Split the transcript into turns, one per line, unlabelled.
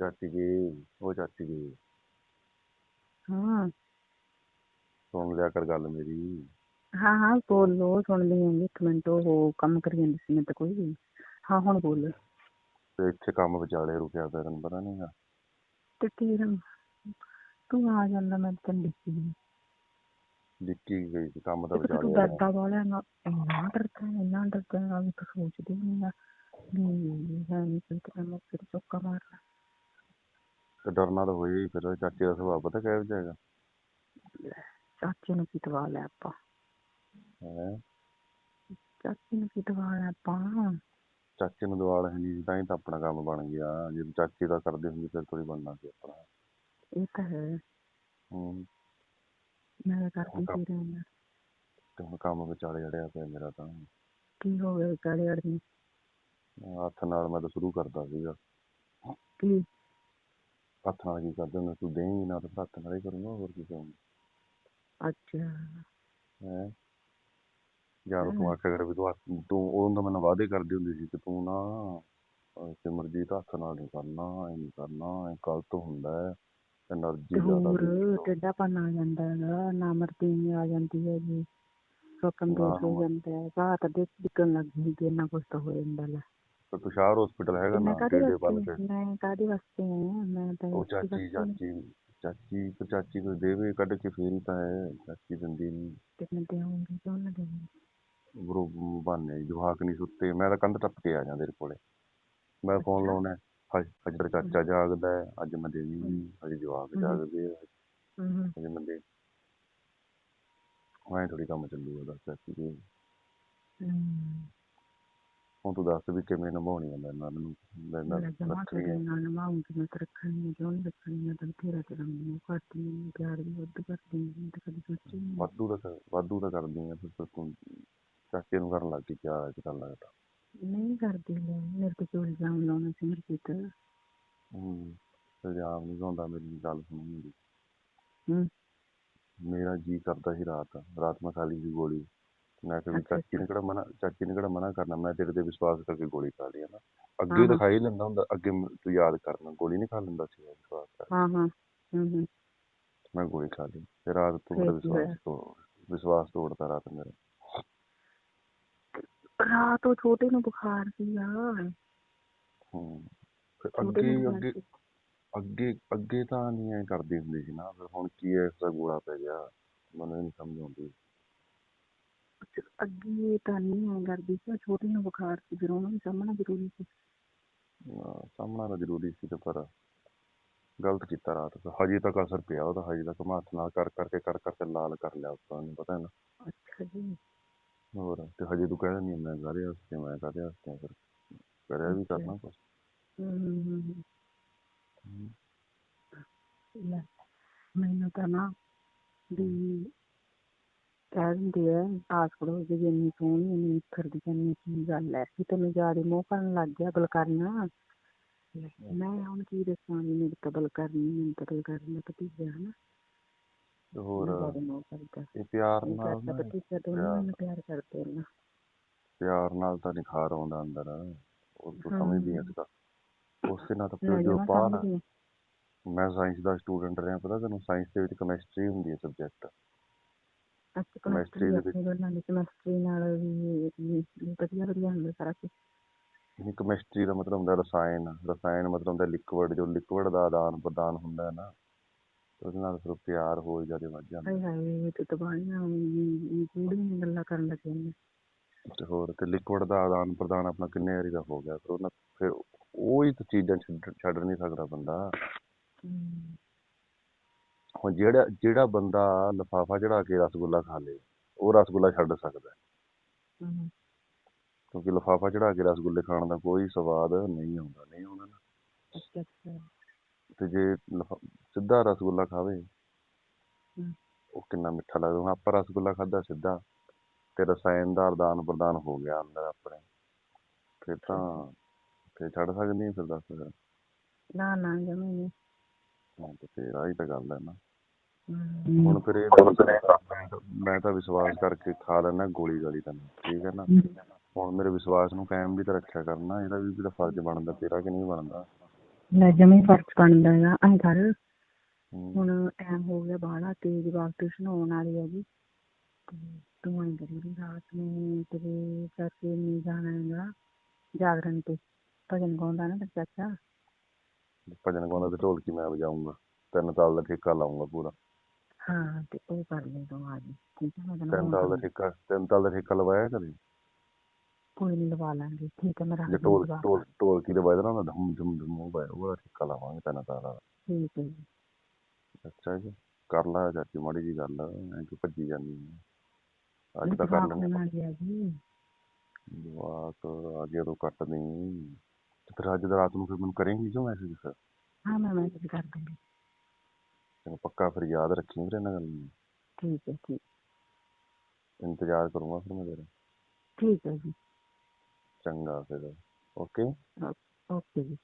ਚਾਚੀ ਜੀ ਉਹ ਚਾਚੀ ਜੀ
ਹਾਂ
ਸੁਣ ਲਿਆ ਕਰ ਗੱਲ ਮੇਰੀ
ਹਾਂ ਹਾਂ ਬੋਲੋ ਸੁਣਦੀ ਹਾਂ ਇੱਕ ਮਿੰਟ ਉਹ ਕੰਮ ਕਰੀ ਜਾਂਦੀ ਸੀ ਮੈਂ ਤਾਂ ਕੋਈ ਵੀ ਹਾਂ ਹੁਣ ਬੋਲ
ਤੇ ਇੱਥੇ ਕੰਮ ਵਿਚਾਲੇ ਰੁਕਿਆ ਪਿਆ ਤੈਨੂੰ ਪਤਾ ਨਹੀਂਗਾ
ਤੇ ਤੇਰਾ ਤੂੰ ਆ ਜਾਂਦਾ ਮੈਂ ਤੈਨੂੰ ਦੇਖੀ
ਡਿੱਕੀ ਗਈ ਸੀ ਕੰਮ ਤਾਂ
ਇੱਕ ਤਾਂ
ਵਿਚਾਲੇ
ਤੂੰ। ਡਰਦਾ ਵਾਲਾ ਨਾ ਇੰਨਾ ਡਰਦਾ ਇੰਨਾ ਡਰਦਾ ਆ ਵੀ ਤੂੰ ਸੋਚਦੀ ਨਹੀਂ ਆ ਵੀ ਹੈ ਨਹੀਂ ਕੋਈ ਤਰ੍ਹਾਂ ਮੈਂ ਫਿਰ ਚੌਕਾ ਮਾਰਨਾ
ਤੇ ਡਰਨਾ ਤਾਂ ਹੋਇਆ ਹੀ ਫਿਰ ਚਾਚੇ ਦਾ ਸੁਭਾਅ ਪਤਾ ਕਿਹੋ ਜਿਹਾ ਹੈਗਾ?
ਚਾਚੇ ਨੂੰ ਕੀ ਦਵਾ ਲੈ ਆਪਾਂ?
ਹੈਂ?
ਚਾਚੇ ਨੂੰ ਕੀ ਦਵਾ ਲੈ ਆਪਾਂ?
ਚਾਚੇ ਨੂੰ ਦਵਾਲ ਹੈ ਨਹੀਂ ਤਾਂ ਹੀ ਤਾਂ ਆਪਣਾ ਕੰਮ ਬਣ ਗਿਆ। ਜੇ ਚਾਚੀ ਦਾ ਕਰਦੇ ਹੁੰਦੇ ਫਿਰ ਥੋੜੀ ਬਣਨਾ ਸੀ ਆਪਣਾ।
ਇਹ ਤਾਂ ਹੈ।
ਹੂੰ।
ਮੈਂ ਤਾਂ ਕਰਦੀ ਸੀ ਰਹਿਣਾ
ਤੇ ਹੁਣ ਕੰਮ ਵਿਚਾਲੇ ਅੜਿਆ ਪਿਆ ਮੇਰਾ ਤਾਂ।
ਕੀ ਹੋ ਗਿਆ ਵਿਚਾਲੇ ਅੜਨੀ?
ਹੱਥ ਨਾਲ ਮੈਂ ਤਾਂ ਸ਼ੁਰੂ ਕਰਦਾ ਸੀਗਾ।
ਕੀ?
ਹੱਥ ਨਾਲ ਕੀ ਕਰਦੇ ਹੁੰਦੇ ਤੂੰ ਦੇਂਗੀ ਨਾ ਤਾਂ ਹੱਥ ਨਾਲ ਹੀ ਕਰੂੰਗਾ ਹੋਰ ਕੀ ਕਰੂੰਗਾ।
ਅੱਛਾ।
ਹੈ? ਯਾਰ ਤੂੰ ਆਖਿਆ ਕਰ ਵੀ ਤੂੰ ਹੱਥ- ਤੂੰ ਉਦੋਂ ਤਾਂ ਮੈਨੂੰ ਵਾਅਦੇ ਕਰਦੀ ਹੁੰਦੀ ਸੀ ਕਿ ਤੂੰ ਨਾ ਅਹ ਸਿਮਰਜੀਤ ਹੱਥ ਨਾਲ ਨਹੀਂ ਕਰਨਾ ਇਹ ਨਹੀਂ ਕਰਨਾ ਇਹ ਗਲਤ ਹੁੰਦਾ ਹੈ
ਤੇ ਐਨਰਜੀ
ਜ਼ਿਆਦਾ
ਹੋਰ
waste ਹੋ-
ਟੇਢਾਪਨ ਆ ਜਾਂਦਾ ਹੈਗਾ ਨਾਮਰਦੀ ਆ ਜਾਂਦੀ ਹੈ ਜੀ ਸੁੱਕਣ ਦੇ ਹੋ ਜਾਂਦਾ ਹੈ ਘਾਤ ਦੇ ਡਿੱਗਣ ਲੱਗ ਜਾਂਦੀ ਹੈ ਨਾ ਕੁਛ ਤਾਂ ਹੋ ਜਾਂਦਾ ਲੈ।
ਤੇ ਤੁਸ਼ਾਰ ਹਸਪੀਟਲ ਹੈਗਾ ਨਾ ਪਲ
ਵਾਸਤੇ
ਤੇ।
ਮੈਂ ਕਾਹਦੇ ਵਾਸਤੇ ਹਾਂ ਮੈਂ ਤਾਂ
ਉਹ ਚਾਚੀ ਚਾਚੀ ਚਾਚੀ ਤੇ ਚਾਚੀ ਕੋਈ ਦੇਵੇ ਕੱਢ ਕੇ ਫੇਰ ਹੀ ਤਾਂ ਹੈ ਚਾਚੀ ਦਿੰਦੀ ਨਹੀਂ
ਤੇ ਮੈਂ ਦੇਵਾਂਗੀ ਕਿਉਂ ਨਾ ਦੇਵਾਂਗੀ
ਬਰੋ ਬਾਨੇ ਜਵਾਕ ਨਹੀਂ ਸੁੱਤੇ। ਮੈਂ ਤਾਂ ਕੰਧ ਟੱਪ ਕੇ ਆ ਜਾਂ ਤੇਰੇ ਕੋਲੇ। ਮੈਂ ਫੋਨ। ਲਾਉਣਾ। ਹਜ ਅੱਜ ਤੇਰਾ ਚਾਚਾ ਜਾਗਦਾ ਅੱਜ ਮੈਂ ਦੇਵੀ ਅੱਜ ਜਵਾਕ। ਜਾਗਦੇ ਆ।
ਹੂੰ ਹੂੰ
ਅੱਜ ਮੈਂ ਦੇ ਮੈਂ ਥੋੜੀ ਕੰਮ ਚੱਲੂਗਾ ਦੱਸ ਚਾਚੀ
ਹੂੰ
ਹੁਣ ਤੂੰ ਦੱਸ ਵੀ ਕਿਵੇਂ ਨਿਭਾਉਣੀ ਆ ਮੇਰੇ ਨਾਲ ਮੈਨੂੰ ਮੇਰੇ ਨਾਲ
ਮੇਰਾ ਜਮਾ
ਰੱਖਣੀ
ਤੇਰੇ
ਆ
ਨਾਲ ਨਵਾਉਂਗੀ ਮੈਂ ਤਾਂ ਰੱਖਣੀ ਨਹੀਂ ਕਿਉਂ ਨਹੀਂ ਰੱਖਣੀ ਮੈਂ ਤਾਂ ਤੇਰਾ ਤੇਰਾ ਮੈਨੂੰ ਕਰਦੀ ਹਾਂ ਪਿਆਰ ਵੀ ਵੱਧ ਕਰਦੀ ਹਾਂ ਮੈਂ ਤਾਂ ਕਦੀ ਸੋਚੀ ਨਹੀਂ
ਵਾਧੂ ਦਾ ਕਰ- ਵਾਧੂ ਦਾ ਕਰਦੀ ਆ ਫਿਰ ਫਿਰ ਤੂੰ ਚਾਚੇ ਨੂੰ ਕਰਨ ਲੱਗ ਗਈ ਕਿਆ ਅੱਜ ਕੱਲ੍ਹ ਲੱਗਦਾ।
ਨਹੀਂ ਕਰਦੀ ਲੈ ਮੇਰੇ ਤੇ ਕਿਉਂ ਇਲਜ਼ਾਮ ਲਾਉਣਾ ਸੀ ਮੇਰੇ ਤੇ ਤਾਂ
ਹੂੰ ਇਲਜ਼ਾਮ ਨਹੀਂ ਲਾਉਂਦਾ ਮੇਰੀ ਗੱਲ ਸੁਣੀ ਮੇਰੀ
ਹੂੰ।
ਮੇਰਾ ਜੀ ਕਰਦਾ ਸੀ ਰਾਤ ਰਾਤ ਮੈਂ ਖਾ ਲਈ ਸੀ ਗੋਲੀ। ਮੈਂ ਕਿਹਾ ਵੀ ਚਾਚੀ ਨੇ ਕਿਹੜਾ ਮਨਾ ਚਾਚੀ ਨੇ ਕਿਹੜਾ ਮਨਾ ਕਰਨਾ ਮੈਂ ਤੇਰੇ ਤੇ ਵਿਸ਼ਵਾਸ ਕਰਕੇ ਗੋਲੀ ਖਾ ਲਈ ਹੈ ਨਾ। ਅੱਗੇ
ਹਾਂ, ਹੀ।
ਲੈਂਦਾ ਹੁੰਦਾ ਅੱਗੇ ਮ- ਤੂੰ ਯਾਦ ਕਰਨਾ ਗੋਲੀ ਨਹੀਂ ਖਾ ਲੈਂਦਾ ਸੀ ਵਿਸ਼ਵਾਸ ਕਰਕੇ।
ਹਾਂ ਹਾਂ। ਹੂੰ ਹੂੰ।
ਮੈਂ ਗੋਲੀ ਖਾ ਲਈ ਤੇ ਰਾਤ ਤੂੰ
ਫਿਰ
ਮੇਰਾ
ਕੀ
ਵਿਸ਼ਵਾਸ
ਹੋਇਆ?
ਤੋੜ ਵਿਸ਼ਵਾਸ ਤੋੜਦਾ ਰਾਤ ਮੇਰਾ।
ਰਾਤ ਉਹ ਛੋਟੇ ਨੂੰ ਬੁਖਾਰ ਸੀਗਾ
ਹੂੰ ਫਿਰ
ਛੋਟੇ
ਅੱਗੇ
ਨੂੰ
ਅੱਗੇ ਅੱਗੇ ਅੱਗੇ ਤਾਂ ਨਹੀਂ ਐ ਕਰਦੀ ਹੁੰਦੀ ਸੀ ਨਾ ਫਿਰ ਹੁਣ ਕੀ ਐ ਇਸ ਦਾ ਗੋਲਾ ਪੈ ਗਿਆ ਮੈਨੂੰ ਇਹ ਨਹੀਂ ਸਮਝ ਆਉਂਦੀ।
ਅੱਗੇ ਤਾਂ ਨਹੀਂ ਐ ਕਰਦੀ ਸੀ ਛੋਟੇ ਨੂੰ ਬੁਖਾਰ ਸੀ ਫਿਰ ਉਹਨੂੰ ਵੀ ਸਾਹਮਣਾ ਜ਼ਰੂਰੀ ਸੀ।
ਸਾਹਮਣਾ ਤਾਂ ਜ਼ਰੂਰੀ ਸੀ ਤੇ ਪਰ ਗਲਤ ਕੀਤਾ ਰਾਤ ਫਿਰ ਹਜੇ ਤੱਕ ਅਸਰ ਪਿਆ ਉਹਦਾ ਹਜੇ ਤੱਕ ਮੈਂ ਹੱਥ ਨਾਲ ਕਰ ਕਰਕੇ ਕਰ ਕਰਕੇ ਲਾਲ ਕਰ ਲਿਆ ਉੱਪਰ ਨੂੰ ਪਤਾ ਹੈ ਨਾ।
ਅੱਛਾ ਜੀ।
ਹੋਰ ਤੇ ਹਜੇ ਤੂੰ ਕਹਿ ਦਿੰਦੀ ਮੈਂ ਕਾਹਦੇ ਵਾਸਤੇ ਮੈਂ ਕਾਹਦੇ ਵਾਸਤੇ ਫਿਰ ਕਰਿਆ ਵੀ। ਕਰਨਾ
ਲੈ ਮੈਨੂੰ ਤਾਂ ਨਾ ਵੀ ਕਹਿ ਦਿੰਦੇ ਆ ਆਸ ਪੜੋਸ ਦੀ ਵੀ ਇੰਨੀ ਸੋਹਣੀ ਇੰਨੀ ਨਿਖਰਦੀ ਕਹਿੰਦੀ ਕੀ ਗੱਲ ਹੈ ਵੀ ਤੈਨੂੰ ਜ਼ਿਆਦਾ ਮੋਹ ਕਰਨ ਲੱਗ ਗਿਆ ਬਲ ਕਰਨਾ। ਲੈ, ਮੈਂ ਹੁਣ ਕੀ ਦੱਸਾਂ ਵੀ ਮੇਰੀ ਕਬਲ ਕਰਨੀ ਮੈਨੂੰ ਕਬਲ ਕਰਨੀ ਭਤੀਜਾ ਹਨਾ।
ਤੇ ਹੋਰ ਇਹ ਪਿਆਰ ਨਾਲ
ਕਰਦਾ
ਨਾ
ਭਤੀਜਾ ਦੋਨੋਂ ਮੈਨੂੰ ਪਿਆਰ ਕਰਦੇ ਨੇ
ਪਿਆਰ ਨਾਲ ਤਾਂ ਨਿਖਾਰ ਆਉਂਦਾ ਅੰਦਰ। ਉਹ ਤੂੰ। ਸਮਝਦੀ ਐ ਇਸ ਦਾ ਉਸੇ ਨਾਲ ਤਾਂ ਜੋ
ਜਮਾਂ
ਪਾ ਨਾ
ਸਮਝਦੀ ਹਾਂ।
ਮੈਂ ਸਾਇੰਸ ਦਾ ਸਟੂਡੈਂਟ ਰਿਹਾ ਪਤਾ ਤੈਨੂੰ? ਸਾਇੰਸ ਦੇ ਵਿੱਚ ਕੈਮਿਸਟਰੀ ਹੁੰਦੀ ਹੈ ਸਬਜੈਕਟ chemistry
ਕੈਮਿਸਟਰੀ
ਦੇ
ਆਪਣੇ ਦੋਨਾਂ ਦੀ ਕੈਮਿਸਟਰੀ ਨਾਲ ਵੀ ਵੀ ਵੀ ਵਧੀਆ ਵਧੀਆ ਹੁੰਦਾ ਸਾਰਾ ਕੁਝ
ਇਹ ਕੈਮਿਸਟਰੀ ਦਾ ਮਤਲਬ ਹੁੰਦਾ ਰਸਾਇਣ ਰਸਾਇਣ ਮਤਲਬ ਹੁੰਦਾ ਲਿਕਵਿਡ ਜੋ ਲਿਕਵਿਡ ਦਾ ਆਦਾਨ ਪ੍ਰਦਾਨ ਹੁੰਦਾ ਹੈ ਨਾ ਤੇ ਉਹਦੇ ਨਾਲ ਫਿਰ ਪਿਆਰ ਹੋਰ ਜ਼ਿਆਦਾ ਵੱਧ ਜਾਂਦਾ।
ਹਾਏ ਹਾਏ ਤੂੰ ਤਾਂ ਬਾਹਲੀਆਂ ਗੂੜੀਆਂ ਗੱਲਾਂ ਕਰਨ ਲੱਗੇ ਨੇ।
ਤੇ ਹੋਰ ਤੇ ਲਿਕਵਿਡ ਦਾ ਆਦਾਨ ਪ੍ਰਦਾਨ ਆਪਣਾ ਕਿੰਨੇ ਵਾਰੀ ਦਾ ਹੋ ਗਿਆ ਫਿਰ ਉਹਨਾਂ ਫਿਰ ਉਹ ਹੀ ਤਾਂ ਚੀਜ਼ਾਂ ਛੱਡ ਛੱਡ ਨਹੀਂ ਸਕਦਾ ਬੰਦਾ।
ਹਮ,
ਹੁਣ ਜਿਹੜਾ ਜਿਹੜਾ ਬੰਦਾ ਲਿਫਾਫਾ ਚੜਾ ਕੇ ਰਸਗੁੱਲਾ ਖਾ ਲੇ ਉਹ ਰਸਗੁੱਲਾ ਛੱਡ ਸਕਦਾ ਹੈ। ਕਿਉਂਕਿ ਲਿਫਾਫਾ ਚੜਾ ਕੇ ਰਸਗੁੱਲੇ ਖਾਣ ਦਾ ਕੋਈ ਸਵਾਦ ਨਹੀਂ ਆਉਂਦਾ ਨਹੀਂ ਆਉਂਦਾ ਨਾ। ਤੇ ਜੇ ਸਿੱਧਾ ਰਸਗੁੱਲਾ ਖਾਵੇ ਉਹ ਕਿੰਨਾ ਮਿੱਠਾ ਲੱਗਦਾ। ਹੁਣ ਆਪਾਂ ਰਸਗੁੱਲਾ ਖਾਦਾ ਸਿੱਧਾ ਤੇ ਰਸਾਇਣ ਦਾ ਆਦਾਨ ਪ੍ਰਦਾਨ ਹੋ ਗਿਆ ਅੰਦਰ ਆਪਣੇ। ਫਿਰ ਤਾਂ ਫਿਰ ਛੱਡ ਸਕਦੀ ਨਹੀਂ ਫਿਰ ਦੱਸ
ਨਾ ਨਾ ਜਮੇ ਨਹੀਂ।
ਹਾਂ ਤੇ ਫਿਰ ਆਹੀ ਤਾਂ ਗੱਲ ਹੈ ਨਾ। ਹੁਣ ਫਿਰ ਇਹ ਮੈਂ ਤਾਂ- ਤਾਂ ਵਿਸ਼ਵਾਸ ਕਰਕੇ ਖਾ ਲੈਣਾ ਗੋਲੀ ਗਾਲੀ ਤਾਂ ਠੀਕ ਹੈ ਨਾ। ਹੁਣ ਮੇਰੇ ਵਿਸ਼ਵਾਸ ਨੂੰ ਕਾਇਮ ਵੀ ਤਾਂ ਰੱਖਿਆ ਕਰਨਾ ਇਹਦਾ ਵੀ ਤਾਂ ਫਰਜ਼ ਬਣਦਾ ਤੇਰਾ ਕਿ ਨਹੀਂ ਬਣਦਾ।
ਲੈ ਜਮੇ ਫ਼ਰਕ ਪੈਂਦਾ ਆ ਐਂ ਕਰ। ਹੁਣ ਟਾਈਮ ਹੋ ਗਿਆ ਬਾਹਲਾ ਤੇ ਜਵਾਬ ਟਿਊਸ਼ਨ ਆਉਣ ਵਾਲੀ ਹੈਗੀ ਤੇ ਤੂੰ ਐਂ ਕਰੀ ਵੀ ਰਾਤ ਨੂੰ ਤੇਰੇ ਚਾਚੇ ਨੇ ਜਾਣਾ ਹੈਗਾ ਜਾਗਰਣ ਤੇ। ਭਜਨ ਗਾਉਂਦਾ ਨਾ ਤੇਰਾ ਚਾਚਾ।
ਭਜਨ ਗਾਉਂਦਾ ਤੇ ਢੋਲਕੀ ਮੈਂ ਵਜਾਊਂਗਾ ਤਿੰਨ ਸਾਲ ਦਾ ਠੇਕਾ ਲਾਊਂਗਾ ਪੂਰਾ।
ਹਾਂ ਤੇ ਉਹ ਕਰ ਲੈ ਤੂੰ ਆ ਜੀ ਠੀਕ ਹੈ ਮੈਂ ਤੈਨੂੰ
ਤਿੰਨ ਸਾਲ ਦਾ ਠੇਕਾ ਤਿੰਨ ਸਾਲ ਦਾ ਠੇਕਾ ਲਵਾਇਆ ਕਦੇ?
ਕੋਈ ਨਹੀਂ ਲਵਾ ਲਾਂਗੇ ਠੀਕ ਹੈ ਮੈਂ ਰੱਖ
ਜੇ
ਦੂੰ
ਢੋਲ
ਜਵਾਬ।
ਢੋਲ ਢੋਲਕੀ ਦੇ ਵਜਦਾ ਨਾ ਧਮ ਧਮ ਧਮ ਉਹ ਉਹਦਾ ਠੇਕਾ ਲਾਵਾਂਗੇ ਤਿੰਨ ਸਾਲ ਦਾ
ਠੀਕ ਹੈ ਜੀ।
ਅੱਛਾ ਜੀ ਕਰ ਲਾ ਚਾਚੀ ਮਾੜੀ ਜੀ ਗੱਲ ਐ ਕਿ ਭੱਜੀ ਜਾਂਦੀ ਹੈ। ਅੱਜ ਤਾਂ ਕਰ
ਜੀ।
ਜਵਾਕ ਅੱਜ ਤੋਂ ਕੱਟ ਨਹੀਂ ਤੇ ਫਿਰ ਅੱਜ ਦਾ ਰਾਤ ਨੂੰ ਫਿਰ ਮੈਨੂੰ ਕਰੇਂਗੀ ਜੋ ਮੈਸੇਜ ਫਿਰ?
ਹਾਂ ਮੈਂ ਮੈਸੇਜ ਕਰ ਦੂੰਗੀ
ਤੈਨੂੰ ਪੱਕਾ ਫਿਰ ਯਾਦ ਰੱਖੀ ਵੀਰੇ ਇਹਨਾਂ ਗੱਲ ਨੂੰ।
ਠੀਕ ਹੈ ਠੀਕ।
ਇੰਤਜ਼ਾਰ ਕਰੂੰਗਾ ਫਿਰ ਮੈਂ ਤੇਰਾ।
ਠੀਕ ਹੈ ਜੀ।
ਚੰਗਾ ਫਿਰ। ਓਕੇ?
ਓਕੇ ਜੀ।